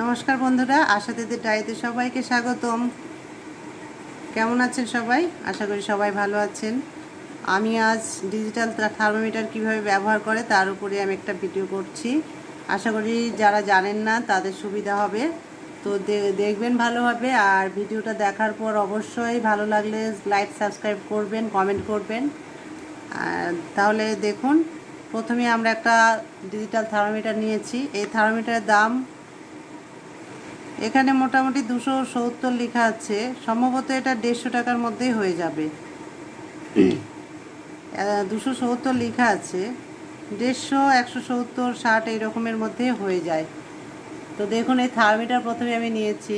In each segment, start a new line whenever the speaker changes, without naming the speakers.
নমস্কার বন্ধুরা, আশা দিদির ডায়েতে সবাইকে স্বাগতম। কেমন আছেন সবাই? আশা করি সবাই ভালো আছেন। আমি আজ ডিজিটাল থার্মোমিটার কীভাবে ব্যবহার করে তার উপরে আমি একটা ভিডিও করছি। আশা করি যারা জানেন না, তাদের সুবিধা হবে। তো দেখবেন ভালোভাবে আর ভিডিওটা দেখার পর অবশ্যই ভালো লাগলে লাইক সাবস্ক্রাইব করবেন কমেন্ট করবেন। তাহলে দেখুন, প্রথমে আমরা একটা ডিজিটাল থার্মোমিটার নিয়েছি। এই থার্মোমিটারের দাম এখানে মোটামুটি দুশো সত্তর লেখা আছে। সম্ভবত এটা দেড়শো টাকার মধ্যেই হয়ে যাবে। দুশো সত্তর লেখা আছে। দেড়শো একশো সত্তর ষাট এই রকমের মধ্যে হয়ে যায়। তো দেখুন এই থার্মোমিটার প্রথমে আমি নিয়েছি।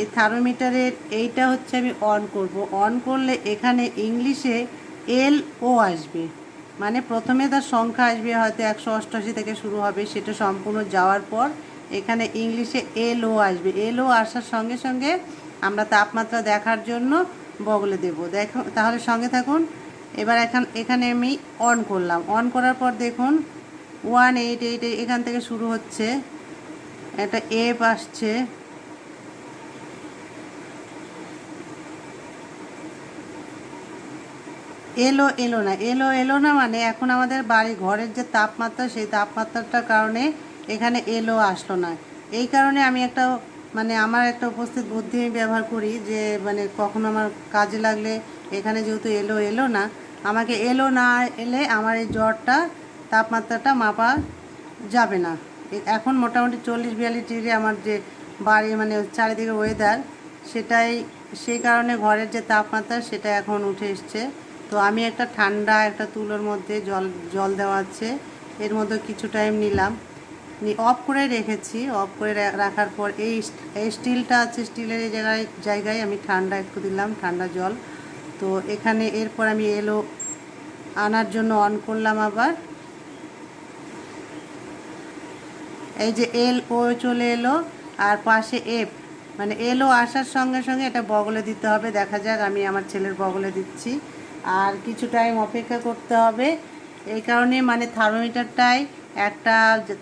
এই থার্মোমিটারের এইটা হচ্ছে আমি অন করব। অন করলে এখানে ইংলিশে এল ও আসবে। মানে প্রথমে তার সংখ্যা আসবে হয়তো একশো অষ্টআশি থেকে শুরু হবে সেটা সম্পূর্ণ যাওয়ার পর এখানে ইংলিশে এল ও আসবে। এল ও আসার সঙ্গে সঙ্গে আমরা তাপমাত্রা দেখার জন্য বগলে দেব। দেখো, তাহলে সঙ্গে থাকুন। এবার এখান, এখানে আমি অন করলাম। অন করার পর দেখুন ওয়ান এইট এইট এখান থেকে শুরু হচ্ছে। একটা এফ আসছে। এলো এলো না। এলো এলো না মানে এখন আমাদের বাড়ি ঘরের যে তাপমাত্রা, সেই তাপমাত্রাটার কারণে এখানে এলো, আসলো না। এই কারণে আমি একটা মানে আমার একটা উপস্থিত বুদ্ধি আমি ব্যবহার করি যে মানে কখনো আমার কাজে লাগলে এখানে যেহেতু এলো এলো না। আমাকে এলো না এলে আমার এই জ্বরটা, তাপমাত্রাটা মাপা যাবে না। এখন মোটামুটি চল্লিশ, বিয়াল্লিশ ডিগ্রি আমার যে বাড়ি মানে চারিদিকে ওয়েদার সেটাই, সেই কারণে ঘরের যে তাপমাত্রা, সেটা এখন উঠে এসছে। তো আমি একটা ঠান্ডা একটা তুলোর মধ্যে জল জল দেওয়া আছে। এর মধ্যে কিছু টাইম নিলাম। অফ করে রেখেছি। অফ করে রাখার পর এই এই স্টিলটা আছে, স্টিলের এই জায়গায় জায়গায় আমি ঠান্ডা একটু দিলাম, ঠান্ডা জল। তো এখানে এরপর আমি এলো, আনার জন্য অন করলাম আবার। এই যে এল ও চলে এলো, আর পাশে এফ মানে এলো আসার সঙ্গে সঙ্গে এটা বগলে দিতে হবে। দেখা যাক, আমি আমার ছেলের বগলে দিচ্ছি। আর কিছু টাইম অপেক্ষা করতে হবে। এই কারণে মানে থার্মোমিটারটাই একটা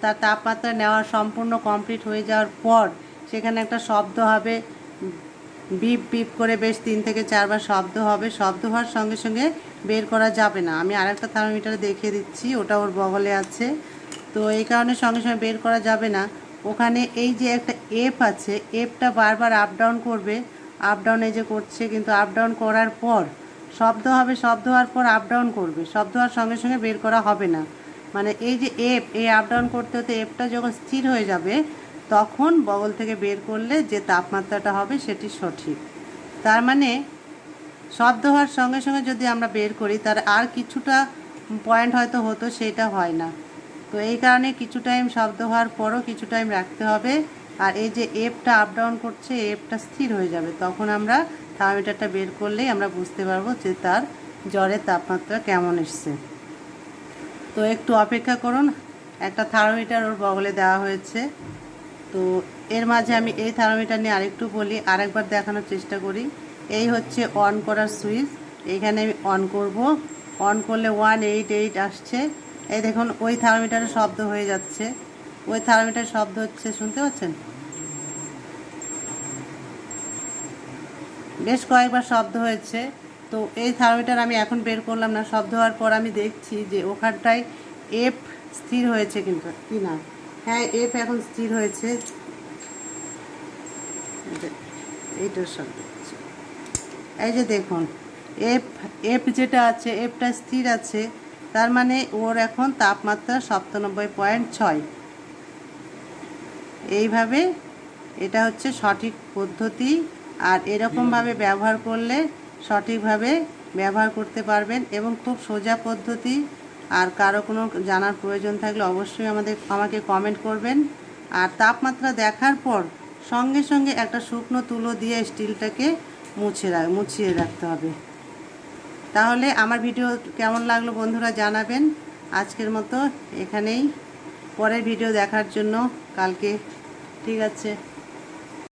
তার তাপমাত্রা নেওয়া সম্পূর্ণ কমপ্লিট হয়ে যাওয়ার পর সেখানে একটা শব্দ হবে, বিপ বিপ করে বেশ তিন থেকে চারবার শব্দ হবে। শব্দ হওয়ার সঙ্গে সঙ্গে বের করা যাবে না। আমি আরেকটা থার্মোমিটার দেখিয়ে দিচ্ছি, ওটা ওর বগলে আছে। তো এই কারণে সঙ্গে সঙ্গে বের করা যাবে না। ওখানে এই যে একটা এপ আছে এপটা বারবার আপ ডাউন করবে। আপ ডাউন এই যে করছে, কিন্তু আপ ডাউন করার পর শব্দ হবে, শব্দ হওয়ার পর আপ ডাউন করবে। শব্দ হওয়ার সঙ্গে সঙ্গে বের করা হবে না। মানে এই যে এফ এই আপ ডাউন করতে হতে এফটা যখন স্থির হয়ে যাবে, তখন বগল থেকে বের করলে যে তাপমাত্রাটা হবে সেটি সঠিক। তার মানে শব্দ হওয়ার সঙ্গে সঙ্গে যদি আমরা বের করি, তার আর কিছুটা পয়েন্ট হয়তো হতো, সেটা হয় না। তো এই কারণে কিছু টাইম শব্দ হওয়ার পরও কিছু টাইম রাখতে হবে। আর এই যে এপটা আপ ডাউন করছে এপটা স্থির হয়ে যাবে, তখন আমরা থার্মোমিটারটা বের করলেই আমরা বুঝতে পারব যে তার জ্বরের তাপমাত্রা কেমন এসছে। তো একটু অপেক্ষা করুন। একটা থার্মোমিটার ওর বগলে দেওয়া হয়েছে। তো এর মাঝে আমি এই থার্মোমিটার নিয়ে আরেকটু বলি, আরেকবার দেখানোর চেষ্টা করি। এই হচ্ছে অন করার সুইচ এইখানে আমি অন করব। অন করলে ওয়ান এইট এইট আসছে। এই দেখুন, ওই থার্মোমিটারের শব্দ হয়ে যাচ্ছে। ওই থার্মোমিটারের শব্দ হচ্ছে, শুনতে পাচ্ছেন? বেশ কয়েকবার শব্দ হয়েছে। তো এই থার্মোমিটার আমি এখন বের করলাম না শব্দ হওয়ার পর আমি দেখছি যে ওখানটায় এফ স্থির হয়েছে কিন্তু, কি না? হ্যাঁ এফ এখন স্থির হয়েছে। এই এইটার হচ্ছে। এই যে দেখুন এফ এফ যেটা আছে এফটা স্থির আছে, তার মানে ওর এখন তাপমাত্রা সপ্তানব্বই পয়েন্ট ছয়। এইভাবে এটা হচ্ছে সঠিক পদ্ধতি, আর এরকমভাবে ব্যবহার করলে সঠিকভাবে ব্যবহার করতে পারবেন এবং খুব সোজা পদ্ধতি আর কারও কোনো জানার প্রয়োজন থাকলে অবশ্যই আমাদের, আমাকে কমেন্ট করবেন। আর তাপমাত্রা দেখার পর সঙ্গে সঙ্গে একটা শুকনো তুলো দিয়ে স্টিলটাকে মুছে রাখ মুছিয়ে রাখতে হবে। তাহলে আমার ভিডিও কেমন লাগল বন্ধুরা জানাবেন। আজকের মতো এখানেই। পরের ভিডিও দেখার জন্য কালকে। ঠিক আছে।